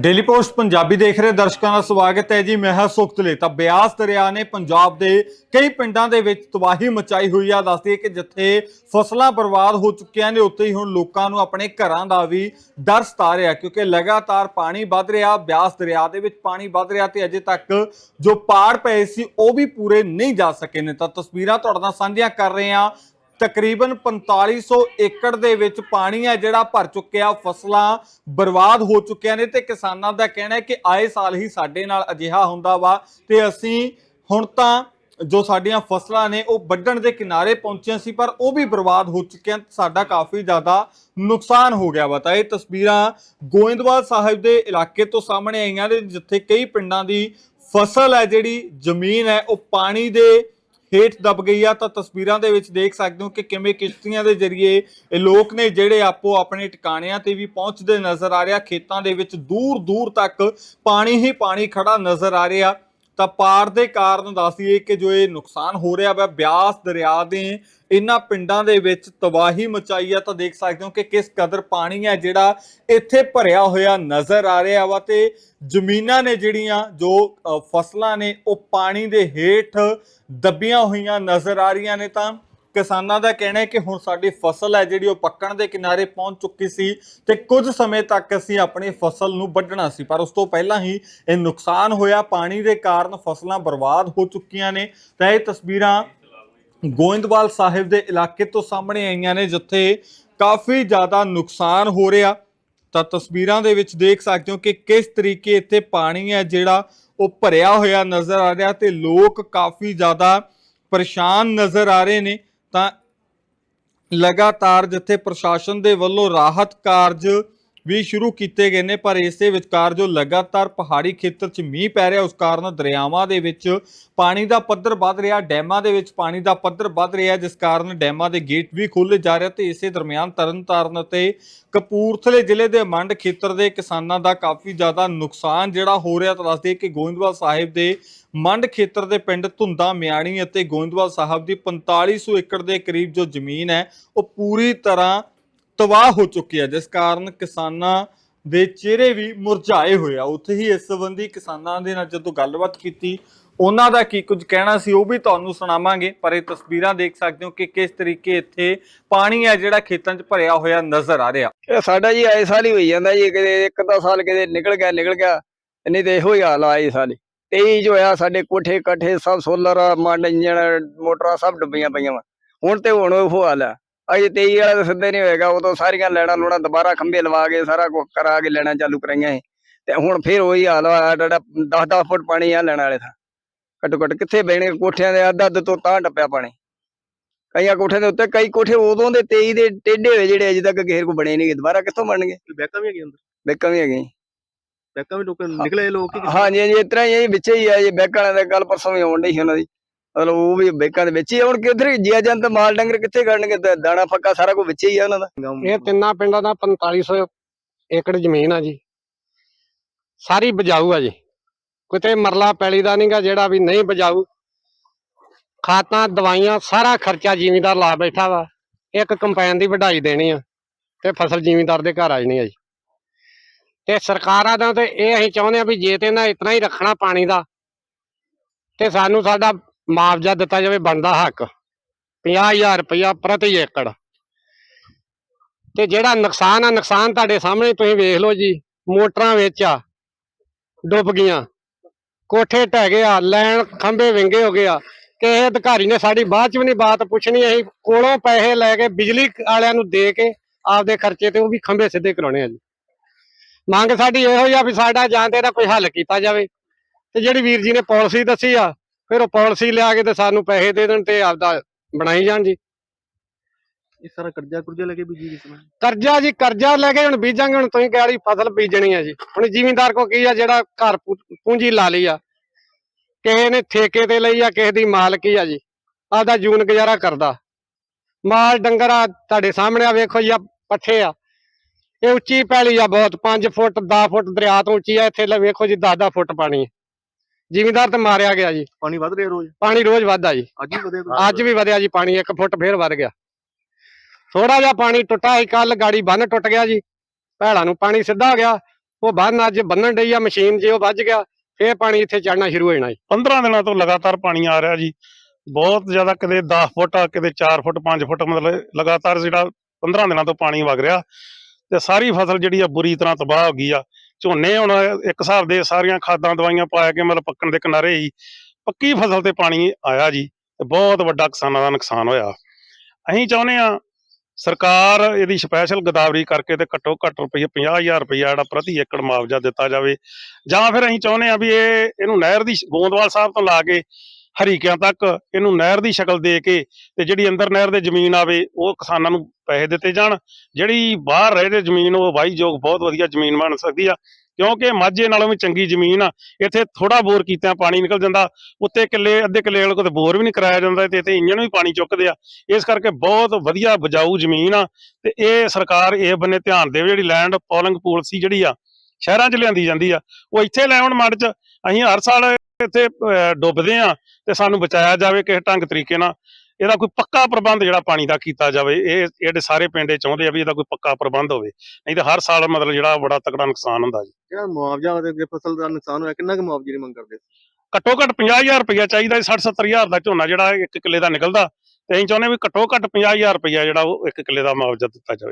Daily post Punjabi ਦੇਖ ਰਹੇ ਦਰਸ਼ਕਾਂ ਦਾ ਸਵਾਗਤ ਹੈ ਜੀ। ਮੈਂ ਹਾਂ ਸੁਖਤਲੇ ਤਾਂ ਬਿਆਸ ਦਰਿਆ ਨੇ ਪੰਜਾਬ ਦੇ ਕਈ ਪਿੰਡਾਂ ਦੇ ਵਿੱਚ ਤਬਾਹੀ ਮਚਾਈ ਹੋਈ ਆ। ਦੱਸਦੀ ਹੈ ਕਿ ਜਿੱਥੇ ਫਸਲਾਂ ਬਰਬਾਦ ਹੋ ਚੁੱਕੀਆਂ ਨੇ, ਉੱਥੇ ਹੀ ਹੁਣ ਲੋਕਾਂ ਨੂੰ ਆਪਣੇ ਘਰਾਂ ਦਾ ਵੀ ਡਰ ਸਤਾ ਰਿਹਾ, ਕਿਉਂਕਿ ਲਗਾਤਾਰ ਪਾਣੀ ਵੱਧ ਰਿਹਾ। ਬਿਆਸ ਦਰਿਆ ਦੇ ਵਿੱਚ ਪਾਣੀ ਵੱਧ ਰਿਹਾ ਤੇ ਅਜੇ ਤੱਕ ਜੋ ਪਾੜ ਪਏ ਸੀ, ਉਹ ਵੀ ਪੂਰੇ ਨਹੀਂ ਜਾ ਸਕੇ ਨੇ। ਤਾਂ ਤਸਵੀਰਾਂ ਤੁਹਾਡੇ ਨਾਲ ਸਾਂਝੀਆਂ ਕਰ ਰਹੇ ਹਾਂ। ਤਕਰੀਬਨ 4500 ਏਕੜ ਦੇ ਵਿੱਚ ਪਾਣੀ ਹੈ ਜਿਹੜਾ ਭਰ ਚੁੱਕਿਆ, ਫਸਲਾਂ ਬਰਬਾਦ ਹੋ ਚੁੱਕੀਆਂ ਨੇ ਤੇ ਕਿਸਾਨਾਂ ਦਾ ਕਹਿਣਾ ਹੈ ਕਿ ਆਏ ਸਾਲ ਹੀ ਸਾਡੇ ਨਾਲ ਅਜਿਹਾ ਹੁੰਦਾ ਵਾ ਤੇ ਅਸੀਂ ਹੁਣ ਤਾਂ ਜੋ ਸਾਡੀਆਂ ਫਸਲਾਂ ਨੇ ਉਹ ਵੱਢਣ ਦੇ ਕਿਨਾਰੇ ਪਹੁੰਚੀਆਂ ਸੀ, ਪਰ ਉਹ ਵੀ ਬਰਬਾਦ ਹੋ ਚੁੱਕੀਆਂ ਸਾਡਾ ਕਾਫੀ ਜ਼ਿਆਦਾ ਨੁਕਸਾਨ ਹੋ ਗਿਆ ਵਾ। ਤਾਂ ਇਹ ਤਸਵੀਰਾਂ ਗੋਇੰਦਵਾਲ ਸਾਹਿਬ ਦੇ ਇਲਾਕੇ ਤੋਂ ਸਾਹਮਣੇ ਆਈਆਂ ਨੇ, ਜਿੱਥੇ ਕਈ ਪਿੰਡਾਂ ਦੀ ਫਸਲ ਹੈ ਜਿਹੜੀ ਜ਼ਮੀਨ ਹੈ, ਉਹ ਪਾਣੀ ਦੇ ਹੇਠ ਦਬ ਗਈ ਆ, ਤਾਂ ਤਸਵੀਰਾਂ ਦੇ ਵਿੱਚ ਦੇਖ ਸਕਦੇ ਹੋ ਕਿ ਕਿਵੇਂ ਕਿਸ਼ਤੀਆਂ ਦੇ ਜ਼ਰੀਏ ਇਹ ਲੋਕ ਨੇ ਜਿਹੜੇ ਆਪੋ ਆਪਣੇ ਟਿਕਾਣਿਆਂ ਤੇ ਵੀ ਪਹੁੰਚਦੇ ਨਜ਼ਰ ਆ ਰਿਹਾ ਖੇਤਾਂ ਦੇ ਵਿੱਚ ਦੂਰ ਦੂਰ ਤੱਕ ਪਾਣੀ ਹੀ ਪਾਣੀ ਖੜਾ ਨਜ਼ਰ ਆ ਰਿਹਾ। ਤਾਂ ਪਾਰ ਦੇ ਕਾਰਨ ਦੱਸੀਏ ਕਿ ਜੋ ਇਹ ਨੁਕਸਾਨ ਹੋ ਰਿਹਾ ਵਾ ਬਿਆਸ ਦਰਿਆ ਦੇ ਇਹਨਾਂ ਪਿੰਡਾਂ ਦੇ ਵਿੱਚ ਤਬਾਹੀ ਮਚਾਈ ਆ, ਤਾਂ ਦੇਖ ਸਕਦੇ ਹੋ ਕਿ ਕਿਸ ਕਦਰ ਪਾਣੀ ਹੈ ਜਿਹੜਾ ਇੱਥੇ ਭਰਿਆ ਹੋਇਆ ਨਜ਼ਰ ਆ ਰਿਹਾ ਵਾ ਤੇ ਜ਼ਮੀਨਾਂ ਨੇ ਜਿਹੜੀਆਂ ਜੋ ਫਸਲਾਂ ਨੇ, ਉਹ ਪਾਣੀ ਦੇ ਹੇਠ ਦੱਬੀਆਂ ਹੋਈਆਂ ਨਜ਼ਰ ਆ ਰਹੀਆਂ ਨੇ ਤਾਂ ਕਿਸਾਨਾਂ ਦਾ ਕਹਿਣਾ ਹੈ ਕਿ ਹੁਣ ਸਾਡੀ ਫਸਲ ਹੈ ਜਿਹੜੀ ਉਹ ਪੱਕਣ ਦੇ ਕਿਨਾਰੇ ਪਹੁੰਚ ਚੁੱਕੀ ਸੀ ਤੇ ਕੁਝ ਸਮੇਂ ਤੱਕ ਅਸੀਂ ਆਪਣੀ ਫਸਲ ਨੂੰ ਵੱਢਣਾ ਸੀ, ਪਰ ਉਸ ਤੋਂ ਪਹਿਲਾਂ ਹੀ ਇਹ ਨੁਕਸਾਨ ਹੋਇਆ। ਪਾਣੀ ਦੇ ਕਾਰਨ ਫਸਲਾਂ ਬਰਬਾਦ ਹੋ ਚੁੱਕੀਆਂ ਨੇ। ਤਾਂ ਇਹ ਤਸਵੀਰਾਂ ਗੋਇੰਦਵਾਲ ਸਾਹਿਬ ਦੇ ਇਲਾਕੇ ਤੋਂ ਸਾਹਮਣੇ ਆਈਆਂ ਨੇ, ਜਿੱਥੇ ਕਾਫੀ ਜ਼ਿਆਦਾ ਨੁਕਸਾਨ ਹੋ ਰਿਹਾ। ਤਾਂ ਤਸਵੀਰਾਂ ਦੇ ਵਿੱਚ ਦੇਖ ਸਕਦੇ ਹੋ ਕਿ ਕਿਸ ਤਰੀਕੇ ਇੱਥੇ ਪਾਣੀ ਹੈ ਜਿਹੜਾ ਉਹ ਭਰਿਆ ਹੋਇਆ ਨਜ਼ਰ ਆ ਰਿਹਾ ਤੇ ਲੋਕ ਕਾਫੀ ਜ਼ਿਆਦਾ ਪਰੇਸ਼ਾਨ ਨਜ਼ਰ ਆ ਰਹੇ ਨੇ। ਤਾਂ ਲਗਾਤਾਰ ਜਿੱਥੇ ਪ੍ਰਸ਼ਾਸਨ ਦੇ ਵੱਲੋਂ ਰਾਹਤ ਕਾਰਜ ਵੀ ਸ਼ੁਰੂ ਕੀਤੇ ਗਏ ਨੇ, ਪਰ ਇਸੇ ਵਿਚਕਾਰ ਜੋ ਲਗਾਤਾਰ ਪਹਾੜੀ ਖੇਤਰ 'ਚ ਮੀਂਹ ਪੈ ਰਿਹਾ, ਉਸ ਕਾਰਨ ਦਰਿਆਵਾਂ ਦੇ ਵਿੱਚ ਪਾਣੀ ਦਾ ਪੱਧਰ ਵੱਧ ਰਿਹਾ, ਡੈਮਾਂ ਦੇ ਵਿੱਚ ਪਾਣੀ ਦਾ ਪੱਧਰ ਵੱਧ ਰਿਹਾ, ਜਿਸ ਕਾਰਨ ਡੈਮਾਂ ਦੇ ਗੇਟ ਵੀ ਖੋਲ੍ਹੇ ਜਾ ਰਹੇ ਤੇ ਇਸੇ ਦਰਮਿਆਨ ਤਰਨਤਾਰਨ ਅਤੇ ਕਪੂਰਥਲੇ ਜ਼ਿਲ੍ਹੇ ਦੇ ਮੰਡ ਖੇਤਰ ਦੇ ਕਿਸਾਨਾਂ ਦਾ ਕਾਫੀ ਜ਼ਿਆਦਾ ਨੁਕਸਾਨ ਜਿਹੜਾ ਹੋ ਰਿਹਾ, ਤਾਂ ਦੱਸਦੇ ਕਿ ਗੋਇੰਦਵਾਲ ਸਾਹਿਬ ਦੇ ਮੰਡ ਖੇਤਰ ਦੇ ਪਿੰਡ ਧੁੰਦਾ ਮਿਆਣੀ ਅਤੇ ਗੋਇੰਦਵਾਲ ਸਾਹਿਬ ਦੀ 4500 ਏਕੜ ਦੇ ਕਰੀਬ ਜੋ ਜ਼ਮੀਨ ਹੈ, ਉਹ ਪੂਰੀ ਤਰ੍ਹਾਂ ਤਬਾਹ ਹੋ ਚੁੱਕੀ ਹੈ, ਜਿਸ ਕਾਰਨ ਕਿਸਾਨਾਂ ਦੇ ਚਿਹਰੇ ਵੀ ਮੁਰਝਾਏ ਹੋਏ ਆ। ਉੱਥੇ ਹੀ ਇਸ ਸੰਬੰਧੀ ਕਿਸਾਨਾਂ ਦੇ ਨਾਲ ਜਦੋਂ ਗੱਲਬਾਤ ਕੀਤੀ, ਉਹਨਾਂ ਦਾ ਕੀ ਕੁਝ ਕਹਿਣਾ ਸੀ ਉਹ ਵੀ ਤੁਹਾਨੂੰ ਸੁਣਾਵਾਂਗੇ, ਪਰ ਇਹ ਤਸਵੀਰਾਂ ਦੇਖ ਸਕਦੇ ਹੋ ਕਿ ਕਿਸ ਤਰੀਕੇ ਇੱਥੇ ਪਾਣੀ ਹੈ ਜਿਹੜਾ ਖੇਤਾਂ 'ਚ ਭਰਿਆ ਹੋਇਆ ਨਜ਼ਰ ਆ ਰਿਹਾ। ਇਹ ਸਾਡਾ ਜੀ ਆਏ ਸਾਲ ਹੀ ਹੋਈ ਜਾਂਦਾ ਜੀ, ਕਿਤੇ ਇੱਕ ਦਾ ਸਾਲ ਕਿਤੇ ਨਿਕਲ ਗਿਆ ਨਿਕਲ ਗਿਆ ਨਹੀਂ ਤੇ ਇਹੋ ਹੀ ਹਾਲ ਆਏ ਸਾਲ 23 ਜੋ ਹੋਇਆ ਸਾਡੇ ਕੋਠੇ ਕੱਠੇ ਸਭ ਸੋਲਰ ਮੰਡ ਇੰਜਣ, ਮੋਟਰਾਂ ਸਭ ਡੁੱਬੀਆਂ ਪਈਆਂ ਵਾ। ਹੁਣ ਤੇ ਹੁਣ ਉਹ ਹਾਲ ਆ। ਅਜੇ 23 ਵਾਲਾ ਤਾਂ ਸਿੱਧੇ ਨਹੀਂ ਹੋਏਗਾ ਉਦੋਂ ਸਾਰੀਆਂ ਲੈਣਾ ਲੂਣਾ ਦੁਬਾਰਾ ਖੰਭੇ ਲਵਾ ਕੇ ਸਾਰਾ ਕੁਝ ਕਰਾ ਕੇ ਲੈਣਾ ਚਾਲੂ ਕਰਾਈਆਂ ਸੀ ਤੇ ਹੁਣ ਫੇਰ ਉਹੀ ਹਾਲ ਆ ਜਿਹੜਾ 10-10 ਫੁੱਟ ਪਾਣੀ ਆ ਲੈਣ ਵਾਲੇ ਥਾਂ ਘੱਟੋ ਘੱਟ ਕਿੱਥੇ ਬਹਿਣੇ ਕੋਠਿਆਂ ਦੇ ਅੱਧ ਅੱਧ ਤੋਂ ਤਾਂ ਟੱਪਿਆ ਪਾਣੀ। ਕਈਆਂ ਕੋਠਿਆਂ ਦੇ ਉੱਤੇ ਕਈ ਕੋਠੇ ਉਦੋਂ ਦੇ 23 ਦੇ ਟੇਢੇ ਹੋਏ ਜਿਹੜੇ ਅਜੇ ਤੱਕ ਕਿਸੇ ਕੋ ਬਣੇ ਨਹੀਂ ਦੁਬਾਰਾ ਕਿੱਥੋਂ ਬਣਨਗੇ? ਬੈਕਾਂ ਵੀ ਹੈਗੇ ਅੰਦਰ? ਬੈਕਾਂ ਵੀ ਹੈਗੀਆਂ ਬੈਕਾਂ ਵੀ ਲੋਕ ਨਿਕਲੇ ਲੋਕ ਹਾਂਜੀ ਹਾਂਜੀ ਇਸ ਤਰ੍ਹਾਂ ਹੀ ਹੈ ਜੀ ਵਿੱਚੇ ਹੀ ਆ ਜੀ ਬੈਕਾਂ ਵਾਲਿਆਂ ਦੇ ਗੱਲ ਪਰਸੋਂ ਵੀ ਆਉਣ ਡਈ ਸੀ ਉਹਨਾਂ ਦੀ। ਮਤਲਬ ਉਹ ਵੀ ਬੈਕਾਂ ਦੇ ਵਿੱਚ ਹੀ ਆ। ਹੁਣ ਕਿੱਧਰ ਜੀਆ ਜੰਤ ਮਾਲ ਡੰਗਰ ਕਿੱਥੇ ਖੜਨਗੇ ਦਾ- ਦਾਣਾ ਫੱਕਾ ਸਾਰਾ ਕੁਝ ਵਿੱਚ ਹੀ ਆ ਉਹਨਾਂ ਦਾ। ਇਹ ਤਿੰਨਾਂ ਪਿੰਡਾਂ ਦਾ 4500 ਏਕੜ ਜ਼ਮੀਨ ਆ ਜੀ। ਸਾਰੀ ਬਜਾਊ ਆ ਜੀ। ਕਿਤੇ ਮਰਲਾ ਪੈਲੀ ਦਾ ਨਹੀਂਗਾ ਜਿਹੜਾ ਵੀ ਨਹੀਂ ਬਜਾਊ। ਖਾਤਾਂ, ਦਵਾਈਆਂ, ਸਾਰਾ ਖਰਚਾ ਜ਼ਿਮੀਂਦਾਰ ਲਾ ਬੈਠਾ ਵਾ। ਇੱਕ ਕੰਪੈਨ ਦੀ ਵਢਾਈ ਦੇਣੀ ਆ ਤੇ ਫਸਲ ਜ਼ਿਮੀਂਦਾਰ ਦੇ ਘਰ ਆ ਜਾਣੀ ਆ ਜੀ। ਤੇ ਸਰਕਾਰਾਂ ਦਾ ਤੇ ਇਹ ਅਸੀਂ ਚਾਹੁੰਦੇ ਆ ਵੀ ਜੇ ਤੇ ਨਾ ਇਤਨਾ ਹੀ ਰੱਖਣਾ ਪਾਣੀ ਦਾ ਤੇ ਸਾਨੂੰ ਸਾਡਾ ਮੁਆਵਜ਼ਾ ਦਿੱਤਾ ਜਾਵੇ, ਬਣਦਾ ਹੱਕ। 50000 ਰੁਪਇਆ ਪ੍ਰਤੀ ਏਕੜ। ਤੇ ਜਿਹੜਾ ਨੁਕਸਾਨ ਆ, ਨੁਕਸਾਨ ਤੁਹਾਡੇ ਸਾਹਮਣੇ, ਤੁਸੀਂ ਵੇਖ ਲਓ ਜੀ, ਮੋਟਰਾਂ ਵਿੱਚ ਆ, ਡੁੱਬ ਗਈਆਂ। ਕੋਠੇ ਢਹਿ ਗਏ ਆ, ਲੈਣ ਖੰਭੇ ਵਿੰਗੇ ਹੋ ਗਏ ਆ। ਕਿਸੇ ਅਧਿਕਾਰੀ ਨੇ ਸਾਡੀ ਬਾਅਦ ਚ ਵੀ ਨਹੀਂ ਬਾਤ ਪੁੱਛਣੀ, ਅਸੀਂ ਕੋਲੋਂ ਪੈਸੇ ਲੈ ਕੇ ਬਿਜਲੀ ਵਾਲਿਆਂ ਨੂੰ ਦੇ ਕੇ ਆਪਦੇ ਖਰਚੇ ਤੇ ਉਹ ਵੀ ਖੰਭੇ ਸਿੱਧੇ ਕਰਾਉਣੇ ਆ ਜੀ। ਮੰਗ ਸਾਡੀ ਇਹੋ ਹੀ ਆ ਵੀ ਸਾਡਾ ਜਾਂ ਤੇ ਇਹਦਾ ਕੋਈ ਹੱਲ ਕੀਤਾ ਜਾਵੇ। ਤੇ ਜਿਹੜੀ ਵੀਰ ਜੀ ਨੇ ਪਾਲਿਸੀ ਦੱਸੀ ਆ ਫਿਰ ਉਹ ਪਾਲਿਸੀ ਲਿਆ ਕੇ ਤੇ ਸਾਨੂੰ ਪੈਸੇ ਦੇ ਦੇਣ ਤੇ ਆਪਦਾ ਬਣਾਈ ਜਾਣ ਜੀ। ਇਹ ਸਾਰਾ ਕਰਜ਼ਾ ਕੁਰਜ਼ਾ ਲੈ ਕੇ ਬੀਜੀ ਸਮਾਂ ਕਰਜ਼ਾ ਜੀ ਕਰਜ਼ਾ ਲੈ ਕੇ ਹੁਣ ਬੀਜਾਂਗੇ ਹੁਣ ਤੁਸੀਂ ਕਿਹੜੀ ਫਸਲ ਬੀਜਣੀ ਆ ਜੀ। ਹੁਣ ਜ਼ਿਮੀਂਦਾਰ ਕੋ ਕੀ ਆ ਜਿਹੜਾ ਘਰ ਪੂੰਜੀ ਲਾ ਲਈ ਆ। ਕਿਸੇ ਨੇ ਠੇਕੇ ਤੇ ਲਈ ਆ ਕਿਸੇ ਦੀ ਮਾਲਕੀ ਆ ਜੀ। ਆਪਦਾ ਜੂਨ ਗੁਜ਼ਾਰਾ ਕਰਦਾ। ਮਾਲ ਡੰਗਰ ਆ ਤੁਹਾਡੇ ਸਾਹਮਣੇ ਆ ਵੇਖੋ ਜੀ ਆ ਪੱਠੇ ਆ। ਇਹ ਉੱਚੀ ਪੈਲੀ ਆ ਬਹੁਤ 5 ਫੁੱਟ 10 ਫੁੱਟ ਦਰਿਆ ਤੋਂ ਉੱਚੀ ਆ ਇੱਥੇ ਲੈ ਵੇਖੋ ਜੀ 10 10 ਫੁੱਟ ਪਾਣੀ ਹੈ ਜ਼ਿਮੀਂਦਾਰ ਤੇ ਮਾਰਿਆ ਗਿਆ ਜੀ। ਪਾਣੀ ਵੱਧ ਰਿਹਾ ਰੋਜ਼? ਪਾਣੀ ਰੋਜ਼ ਵੱਧਦਾ ਜੀ। ਅੱਜ ਵੀ ਵਧਿਆ ਅੱਜ ਵੀ ਵਧਿਆ ਜੀ ਪਾਣੀ 1 ਫੁੱਟ ਫੇਰ ਵੱਧ ਗਿਆ। ਥੋੜਾ ਜਿਹਾ ਪਾਣੀ ਟੁੱਟਾ ਸੀ ਕੱਲ ਗਾੜੀ ਬੰਨ ਟੁੱਟ ਗਿਆ ਜੀ। ਭੈੜਾਂ ਨੂੰ ਪਾਣੀ ਸਿੱਧਾ ਹੋ ਗਿਆ। ਉਹ ਬੰਨ ਅੱਜ ਬੰਨਣ ਡਈ ਆ ਮਸ਼ੀਨ ਜੇ ਉਹ ਵੱਜ ਗਿਆ ਫੇਰ ਪਾਣੀ ਇੱਥੇ ਚੜਨਾ ਸ਼ੁਰੂ ਹੋ ਜਾਣਾ ਜੀ। 15 ਦਿਨਾਂ ਤੋਂ ਲਗਾਤਾਰ ਪਾਣੀ ਆ ਰਿਹਾ ਜੀ। ਬਹੁਤ ਜ਼ਿਆਦਾ ਕਿਤੇ 10 ਫੁੱਟ ਆ ਕਿਤੇ 4 ਫੁੱਟ 5 ਫੁੱਟ ਮਤਲਬ ਲਗਾਤਾਰ ਜਿਹੜਾ 15 ਦਿਨਾਂ ਤੋਂ ਪਾਣੀ ਵਗ ਰਿਹਾ। ਤੇ ਸਾਰੀ ਫਸਲ ਜਿਹੜੀ ਆ ਬੁਰੀ ਤਰ੍ਹਾਂ ਤਬਾਹ ਹੋ ਗਈ ਆ। ਝੋਨੇ ਹੁਣ ਇੱਕ ਹਿਸਾਬ ਦੇ ਸਾਰੀਆਂ ਖਾਦਾਂ, ਦਵਾਈਆਂ ਪਾ ਕੇ ਮਤਲਬ ਪੱਕਣ ਦੇ ਕਿਨਾਰੇ ਹੀ ਪੱਕੀ ਫਸਲ ਤੇ ਪਾਣੀ ਆਇਆ ਜੀ ਤੇ ਬਹੁਤ ਵੱਡਾ ਕਿਸਾਨਾਂ ਦਾ ਨੁਕਸਾਨ ਹੋਇਆ। ਅਸੀਂ ਚਾਹੁੰਦੇ ਆ ਸਰਕਾਰ ਇਹਦੀ ਸਪੈਸ਼ਲ ਗਦਾਵਰੀ ਕਰਕੇ ਤੇ ਘੱਟੋ ਘੱਟ ਰੁਪਈਏ 50000 ਰੁਪਈਆ ਜਿਹੜਾ ਪ੍ਰਤੀ ਏਕੜ ਮੁਆਵਜ਼ਾ ਦਿੱਤਾ ਜਾਵੇ ਜਾਂ ਫਿਰ ਅਸੀਂ ਚਾਹੁੰਦੇ ਆ ਵੀ ਇਹ ਇਹਨੂੰ ਨਹਿਰ ਦੀ ਗੋਂਦਵਾਲ ਸਾਹਿਬ ਤੋਂ ਲਾ ਕੇ ਹਰੀਕਿਆਂ ਤੱਕ ਇਹਨੂੰ ਨਹਿਰ ਦੀ ਸ਼ਕਲ ਦੇ ਕੇ ਤੇ ਜਿਹੜੀ ਅੰਦਰ ਨਹਿਰ ਦੇ ਜ਼ਮੀਨ ਆਵੇ, ਉਹ ਕਿਸਾਨਾਂ ਨੂੰ ਪੈਸੇ ਦਿੱਤੇ ਜਾਣ। ਜਿਹੜੀ ਬਾਹਰ ਰਹੇ ਦੇ ਜ਼ਮੀਨ, ਉਹ ਵਾਹੀਯੋਗ ਬਹੁਤ ਵਧੀਆ ਜ਼ਮੀਨ ਬਣ ਸਕਦੀ ਆ। ਕਿਉਂਕਿ ਮਾਝੇ ਨਾਲੋਂ ਵੀ ਚੰਗੀ ਜ਼ਮੀਨ ਆ। ਇੱਥੇ ਥੋੜਾ ਬੋਰ ਕੀਤਾ, ਪਾਣੀ ਨਿਕਲ ਜਾਂਦਾ। ਉੱਤੇ ਕਿੱਲੇ, ਅੱਧੇ ਕਿੱਲੇ ਵਾਲੇ ਕੋਲ ਤੇ ਬੋਰ ਵੀ ਨਹੀਂ ਕਰਾਇਆ ਜਾਂਦਾ ਤੇ ਇੱਥੇ ਇੰਜਣ ਵੀ ਪਾਣੀ ਚੁੱਕਦੇ ਆ। ਇਸ ਕਰਕੇ ਬਹੁਤ ਵਧੀਆ ਬਜਾਊ ਜ਼ਮੀਨ ਆ ਤੇ ਇਹ ਸਰਕਾਰ ਇਹ ਬੰਨੇ ਧਿਆਨ ਦੇਵੇ। ਜਿਹੜੀ ਲੈਂਡ ਪੋਲਿੰਗ ਪਾਲਿਸੀ ਜਿਹੜੀ ਆ, ਸ਼ਹਿਰਾਂ 'ਚ ਲਿਆਂਦੀ ਜਾਂਦੀ ਆ। ਉਹ ਇੱਥੇ ਲੈ ਆਉਣ ਮੱਡ 'ਚ। ਅਸੀਂ ਹਰ ਸਾਲ ਇੱਥੇ ਡੁੱਬਦੇ ਆ ਤੇ ਸਾਨੂੰ ਬਚਾਇਆ ਜਾਵੇ ਕਿਸੇ ਢੰਗ ਤਰੀਕੇ ਨਾਲ। ਇਹਦਾ ਕੋਈ ਪੱਕਾ ਪ੍ਰਬੰਧ ਜਿਹੜਾ ਪਾਣੀ ਦਾ ਕੀਤਾ ਜਾਵੇ ਇਹ ਜਿਹੜੇ ਸਾਰੇ ਪਿੰਡੇ ਚਾਹੁੰਦੇ ਆ ਵੀ ਇਹਦਾ ਕੋਈ ਪੱਕਾ ਪ੍ਰਬੰਧ ਹੋਵੇ। ਨਹੀਂ ਤਾਂ ਹਰ ਸਾਲ ਮਤਲਬ ਜਿਹੜਾ ਬੜਾ ਤਕੜਾ ਨੁਕਸਾਨ ਹੁੰਦਾ ਜੀ। ਜਿਹੜਾ ਮੁਆਵਜ਼ਾ ਅੱਗੇ ਫਸਲ ਦਾ ਨੁਕਸਾਨ ਹੋਇਆ ਕਿੰਨਾ ਕੁ ਮੁਆਵਜ਼ੇ ਦੀ ਮੰਗ ਕਰਦੇ ਘੱਟੋ ਘੱਟ 50000 ਰੁਪਇਆ ਚਾਹੀਦਾ 60 70000 ਦਾ ਝੋਨਾ ਜਿਹੜਾ ਇੱਕ ਕਿੱਲੇ ਦਾ ਨਿਕਲਦਾ। ਤੇ ਅਸੀਂ ਚਾਹੁੰਦੇ ਵੀ ਘੱਟੋ ਘੱਟ 50000 ਰੁਪਇਆ ਜਿਹੜਾ ਉਹ ਇੱਕ ਕਿੱਲੇ ਦਾ ਮੁਆਵਜ਼ਾ ਦਿੱਤਾ ਜਾਵੇ।